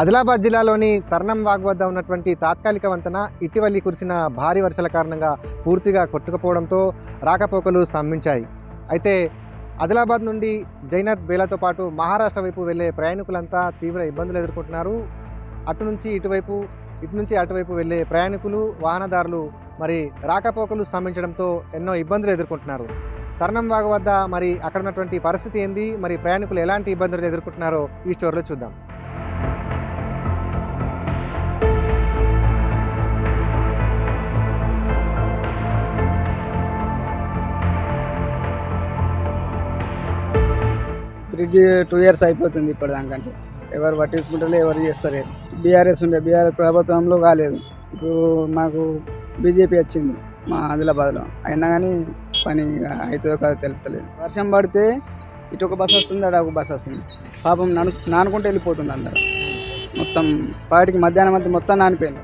ఆదిలాబాద్ జిల్లాలోని తర్ణం వాగ్ వద్ద ఉన్నటువంటి తాత్కాలిక వంతెన ఇటీవలి కురిసిన భారీ వర్షాల కారణంగా పూర్తిగా కొట్టుకుపోవడంతో రాకపోకలు స్తంభించాయి. అయితే ఆదిలాబాద్ నుండి జైనత్ బేలాతో పాటు మహారాష్ట్ర వైపు వెళ్ళే ప్రయాణికులంతా తీవ్ర ఇబ్బందులు ఎదుర్కొంటున్నారు. అటు నుంచి ఇటువైపు ఇటు నుంచి అటువైపు వెళ్ళే ప్రయాణికులు వాహనదారులు మరి రాకపోకలు స్తంభించడంతో ఎన్నో ఇబ్బందులు ఎదుర్కొంటున్నారు. తర్ణం వాగు వద్ద మరి అక్కడ ఉన్నటువంటి పరిస్థితి ఏంది? మరి ప్రయాణికులు ఎలాంటి ఇబ్బందులు ఎదుర్కొంటున్నారో ఈ స్టోరీలో చూద్దాం. ఇది టూ ఇయర్స్ అయిపోతుంది ఇప్పటిదానికంటే. ఎవరు పట్టించుకుంటారు ఎవరు చేస్తారు బీఆర్ఎస్ ఉండే బీఆర్ఎస్ ప్రభుత్వంలో కాలేదు. ఇప్పుడు మాకు బీజేపీ వచ్చింది మా ఆదిలాబాద్లో. అయినా కానీ పని అవుతుందో కాదో తెలుస్తలేదు వర్షం పడితే ఇటు ఒక బస్ వస్తుంది అటు ఒక బస్ వస్తుంది. పాపం నడు నానుకుంటూ వెళ్ళిపోతుంది అందరూ. మొత్తం పాటికి మధ్యాహ్నం అంతా మొత్తం నానిపోయింది.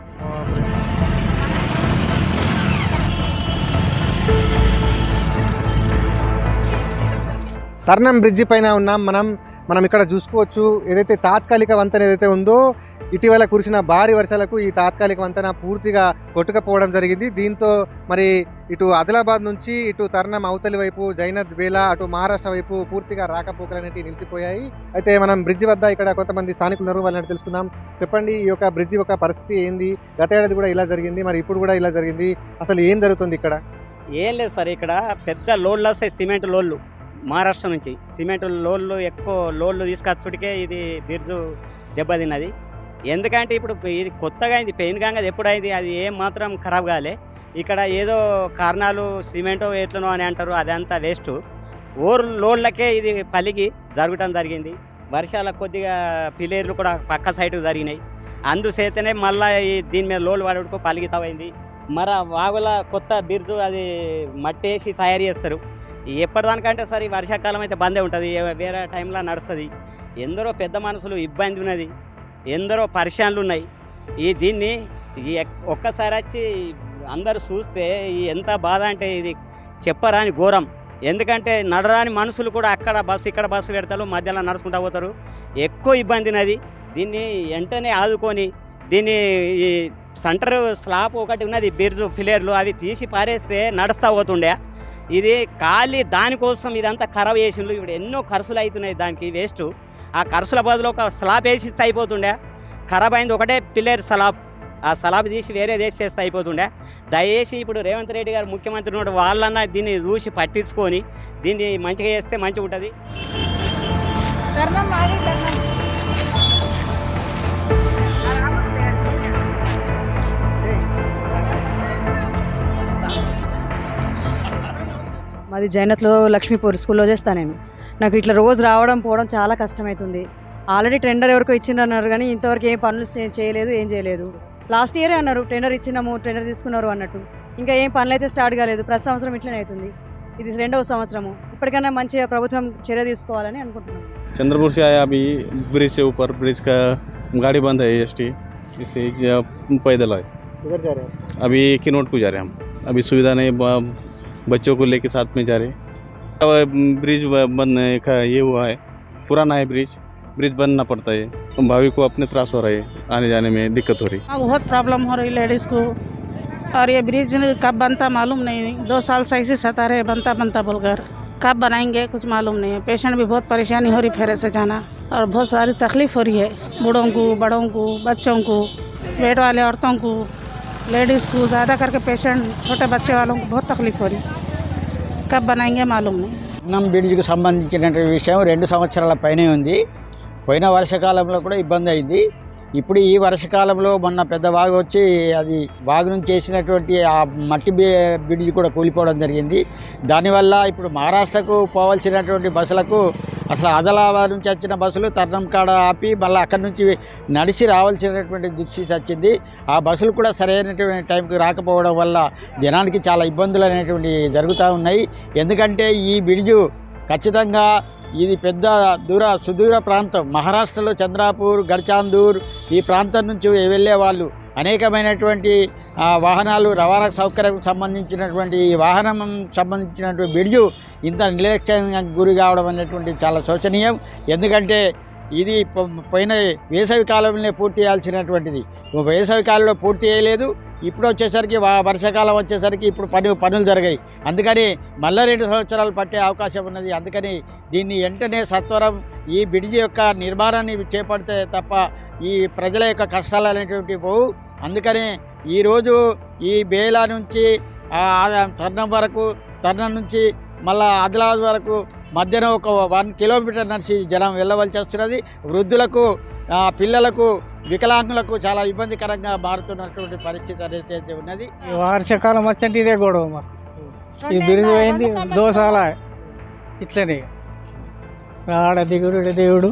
తర్ణం బ్రిడ్జి పైన ఉన్నాం. మనం మనం ఇక్కడ చూసుకోవచ్చు ఏదైతే తాత్కాలిక వంతెన ఏదైతే ఉందో ఇటీవల కురిసిన భారీ వర్షాలకు ఈ తాత్కాలిక వంతెన పూర్తిగా కొట్టుకపోవడం జరిగింది. దీంతో మరి ఇటు ఆదిలాబాద్ నుంచి ఇటు తర్ణం అవతలి వైపు జైనద్ బేలా అటు మహారాష్ట్ర వైపు పూర్తిగా రాకపోకలు అనేవి నిలిచిపోయాయి. అయితే మనం బ్రిడ్జి వద్ద ఇక్కడ కొంతమంది స్థానికులు ఉన్నారు వాళ్ళని తెలుసుకుందాం. చెప్పండి ఈ యొక్క బ్రిడ్జి యొక్క పరిస్థితి ఏంది? గత ఏడాది కూడా ఇలా జరిగింది మరి ఇప్పుడు కూడా ఇలా జరిగింది. అసలు ఏం జరుగుతుంది ఇక్కడ? ఏం లేదు సార్ ఇక్కడ పెద్ద లోడ్లు వస్తాయి సిమెంట్ లోడ్లు. మహారాష్ట్ర నుంచి. సిమెంట్ లోన్లు ఎక్కువ లోన్లు తీసుకొచ్చుడికే ఇది బిర్జు దెబ్బతిన్నది. ఎందుకంటే ఇప్పుడు ఇది కొత్తగా అయింది పెయిన్ కాగా ఎప్పుడు అయింది అది ఏం మాత్రం ఖరాబ్ కాలే. ఇక్కడ ఏదో కారణాలు సిమెంటో ఎట్లనో అని అంటారు అదంతా వేస్ట్. ఓరు లోన్లకే ఇది పలిగి జరగటం జరిగింది. వర్షాల కొద్దిగా పిలేర్లు కూడా పక్క సైడ్కు జరిగినాయి. అందుచేతనే మళ్ళీ దీని మీద లోన్లు పడుకు పలిగితమైంది మరి వాగుల కొత్త బిర్జు అది మట్టేసి తయారు చేస్తారు. ఎప్పటిదానికంటే సరే ఈ వర్షాకాలం అయితే బందే ఉంటుంది. వేరే టైంలో నడుస్తుంది. ఎందరో పెద్ద మనుషులు ఇబ్బంది ఉన్నది. ఎందరో పరిశాన్లు ఉన్నాయి. ఈ దీన్ని ఈ ఎక్- ఒక్కసారి వచ్చి అందరూ చూస్తే ఎంత బాధ అంటే ఇది చెప్పరాని ఘోరం. ఎందుకంటే నడరాని మనుషులు కూడా అక్కడ బస్సు ఇక్కడ బస్సు పెడతారు మధ్యలో నడుచుకుంటూ పోతారు. ఎక్కువ ఇబ్బంది ఉన్నది. దీన్ని వెంటనే ఆదుకొని దీన్ని ఈ సెంటర్ స్లాబ్ ఒకటి ఉన్నది బిర్జు పిలేర్లు అవి తీసి పారేస్తే నడుస్తూ పోతుండే. ఇది ఖాళీ దానికోసం ఇదంతా ఖరాబ్ చేసిండ్రు. ఇప్పుడు ఎన్నో ఖర్చులు అవుతున్నాయి దానికి వేస్ట్. ఆ ఖర్చుల బదులు ఒక స్లాబ్ వేసిస్తే అయిపోతుండే. ఖరాబ్ అయింది ఒకటే పిల్లర్ స్లాబ్. ఆ స్లాబ్ తీసి వేరే చేస్తే అయిపోతుండే. దయచేసి ఇప్పుడు రేవంత్ రెడ్డి గారు ముఖ్యమంత్రి ఉన్నాడు వాళ్ళన్నా దీన్ని చూసి పట్టించుకొని దీన్ని మంచిగా చేస్తే మంచిగా ఉంటుంది. మాది జైనత్లో లక్ష్మీపూర్ స్కూల్లో చేస్తాను నేను నాకు ఇట్లా రోజు రావడం పోవడం చాలా కష్టమవుతుంది ఆల్రెడీ టెండర్ ఎవరికో ఇచ్చిండ్రు కానీ ఇంతవరకు ఏం పనులు చే- చేయలేదు ఏం చేయలేదు లాస్ట్ ఇయరే అన్నారు టెండర్ ఇచ్చినాము టెండర్ తీసుకున్నారు అన్నట్టు ఇంకా ఏం పనులు అయితే స్టార్ట్ కాలేదు ప్రతి సంవత్సరం ఇట్లనే అవుతుంది ఇది రెండవ సంవత్సరము ఇప్పటికైనా మంచిగా ప్రభుత్వం చర్య తీసుకోవాలని అనుకుంటున్నాను चंद्रपुर से आया अभी ब्रिज से ऊपर ब्रिज का गाड़ी बंद है एस टी इसलिए या- पैदल आए इधर जा रहे हैं अभी किनोट को जा रहे हैं हम अभी सुविधा नहीं ब- बच्चों को लेके साथ में जा रहे हैं। ब्रिज ब- बंद है, का- ये हुआ है पुराना है ब्रिज। ब्रिज बनना पड़ता है। तो भावी को अपने त्रास हो रहे हैं आने जाने में दिक्कत हो रही है। बहुत प्रॉब्लम हो रही लेडीज़ को। और ये ब्रिज कब बनता मालूम नहीं। दो साल से ऐसे सता रहे बनता बनता बोलकर। कब बनाएँगे कुछ मालूम नहीं है। पेशेंट भी बहुत परेशानी हो रही फेरे से जाना। और बहुत सारी तकलीफ़ हो रही है। बूढ़ों को बड़ों को बच्चों को पेट वाले औरतों को। लेडीज़ को ज़्यादा करके पेशेंट छोटे बच्चे वालों को बहुत तकलीफ हो रही कब बनाएंगे मालूम नहीं పట్నం బ్రిడ్జ్కి సంబంధించినటువంటి విషయం రెండు సంవత్సరాల పైనే ఉంది పోయిన వర్షాకాలంలో కూడా ఇబ్బంది అయింది ఇప్పుడు ఈ వర్షాకాలంలో మొన్న పెద్ద వాగు వచ్చి అది వాగు నుంచి చేసినటువంటి ఆ మట్టి బి- బ్రిడ్జ్ కూడా కూలిపోవడం జరిగింది దానివల్ల ఇప్పుడు మహారాష్ట్రకు పోవాల్సినటువంటి బస్సులకు అసలు ఆదిలాబాద్ నుంచి వచ్చిన బస్సులు తర్ణం కాడ ఆపి మళ్ళీ అక్కడి నుంచి నడిచి రావాల్సినటువంటి దుస్థితి వచ్చింది. ఆ బస్సులు కూడా సరైనటువంటి టైంకి రాకపోవడం వల్ల జనానికి చాలా ఇబ్బందులు అనేటువంటి జరుగుతూ ఉన్నాయి. ఎందుకంటే ఈ బిడిజు ఖచ్చితంగా ఇది పెద్ద దూర సుదూర ప్రాంతం. మహారాష్ట్రలో చంద్రాపూర్ గడ్చాందూర్ ఈ ప్రాంతం నుంచి వెళ్ళే వాళ్ళు అనేకమైనటువంటి వాహనాలు రవాణా సౌకర్యం సంబంధించినటువంటి ఈ వాహనం సంబంధించినటువంటి బ్రిడ్జు ఇంత నిర్లక్ష్యంగా గురి కావడం అనేటువంటి చాలా శోచనీయం. ఎందుకంటే ఇది పోయిన వేసవి కాలంలోనే పూర్తి చేయాల్సినటువంటిది. వేసవి కాలంలో పూర్తి చేయలేదు. ఇప్పుడు వచ్చేసరికి వర్షాకాలం వచ్చేసరికి ఇప్పుడు పని పనులు జరిగాయి. అందుకని మళ్ళీ రెండు సంవత్సరాలు పట్టే అవకాశం ఉన్నది. అందుకని దీన్ని వెంటనే సత్వరం ఈ బిడిజి యొక్క నిర్మాణాన్ని చేపడితే తప్ప ఈ ప్రజల యొక్క కష్టాలు అనేటువంటి పోవు. అందుకని ఈరోజు ఈ బేలా నుంచి తర్ణం వరకు తర్ణం నుంచి మళ్ళా ఆదిలాబాద్ వరకు మధ్యన ఒక వన్ కిలోమీటర్ నడిచి జనం వెళ్ళవలసి వస్తున్నది. వృద్ధులకు పిల్లలకు వికలాంగులకు చాలా ఇబ్బందికరంగా మారుతున్నటువంటి పరిస్థితి అనేది అయితే ఉన్నది. వర్షాకాలం వచ్చంటే ఇదే గొడవ మాకు ఈ బిరుదు పోయింది దోసాల ఇట్లనే. ఆడ దిగుడు దేవుడు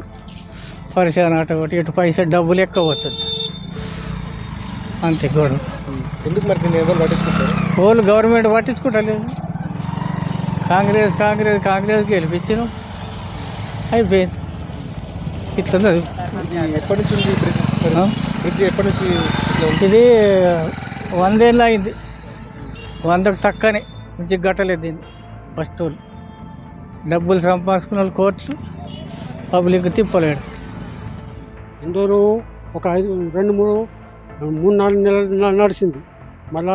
పరిశాన అటు ఒకటి ఇటు పైసా డబ్బులు ఎక్కువ పోతుంది అంతే గొడవ ఎందుకు మరి ఎవరు పట్టించుకుంటారు? వాళ్ళు గవర్నమెంట్ పట్టించుకుంటలేదు. కాంగ్రెస్ కాంగ్రెస్ కాంగ్రెస్ గెలిపించిన అయిపోయింది. ఇట్లున్నది. ఇది ఎప్పటి నుంచి బ్రిడ్జ్ ఎప్పటి నుంచి ఇట్లా? ఇది వందేళ్ళు అయింది వందకు తక్కనే మంచి గట్టలేదు దీన్ని. ఫస్ట్ వాళ్ళు. డబ్బులు సంపాదించుకున్న వాళ్ళు కోట్లు పబ్లిక్ తిప్పలేడు ఇండోరు ఒక ఐదు రెండు మూడు మూడు నాలుగు నెలలు నడిచింది. మళ్ళా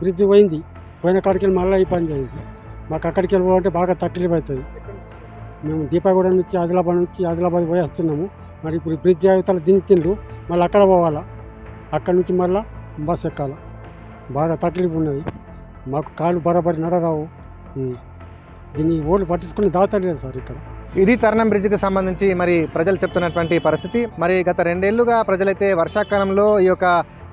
బ్రిడ్జ్ పోయింది. పోయిన కాడికి వెళ్ళి మళ్ళీ ఈ పని చేయింది మాకు అక్కడికి వెళ్ళి పోవాలంటే బాగా తక్లీఫ్ అవుతుంది మేము దీపాగూడెం నుంచి ఆదిలాబాద్ నుంచి ఆదిలాబాద్ పోయి వస్తున్నాము. మరి ఇప్పుడు బ్రిడ్జ్ అవతల దించిండ్రు. మళ్ళీ అక్కడ పోవాలా? అక్కడ నుంచి మళ్ళీ బస్ ఎక్కాలి? బాగా తక్లీఫ్ ఉన్నది. మాకు కాళ్ళు బరాబరి నడరావు. దీన్ని ఓళ్ళు పట్టించుకుని దాతలేదు సార్ ఇక్కడ. ఇది తరుణం బ్రిడ్జికి సంబంధించి మరి ప్రజలు చెప్తున్నటువంటి పరిస్థితి. మరి గత రెండేళ్ళుగా ప్రజలైతే వర్షాకాలంలో ఈ యొక్క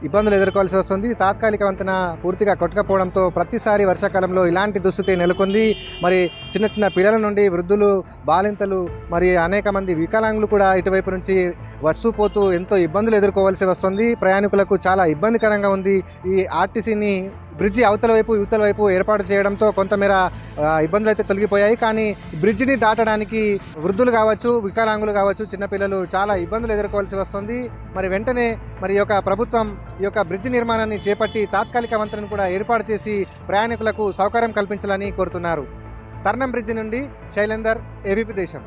ఇబ్బందులు ఎదుర్కోవాల్సి వస్తుంది. తాత్కాలిక వంతెన పూర్తిగా కొట్టుకపోవడంతో ప్రతిసారి వర్షాకాలంలో ఇలాంటి దుస్థితి నెలకొంది. మరి చిన్న చిన్న పిల్లల నుండి వృద్ధులు బాలింతలు మరి అనేక మంది వికలాంగులు కూడా ఇటువైపు నుంచి వస్తూ పోతూ ఎంతో ఇబ్బందులు ఎదుర్కోవాల్సి వస్తుంది. ప్రయాణికులకు చాలా ఇబ్బందికరంగా ఉంది. ఈ ఆర్టీసీని బ్రిడ్జి అవతల వైపు యువతల వైపు ఏర్పాటు చేయడంతో కొంతమేర ఇబ్బందులు అయితే తొలగిపోయాయి. కానీ బ్రిడ్జిని దాటడానికి వృద్ధులు కావచ్చు వికలాంగులు కావచ్చు చిన్నపిల్లలు చాలా ఇబ్బందులు ఎదుర్కోవాల్సి వస్తుంది. మరి వెంటనే మరి యొక్క ప్రభుత్వం ఈ యొక్క బ్రిడ్జి నిర్మాణాన్ని చేపట్టి తాత్కాలిక వంతెనను కూడా ఏర్పాటు చేసి ప్రయాణికులకు సౌకర్యం కల్పించాలని కోరుతున్నారు. తర్ణం బ్రిడ్జి నుండి శైలేందర్ ఏబీపీ దేశం.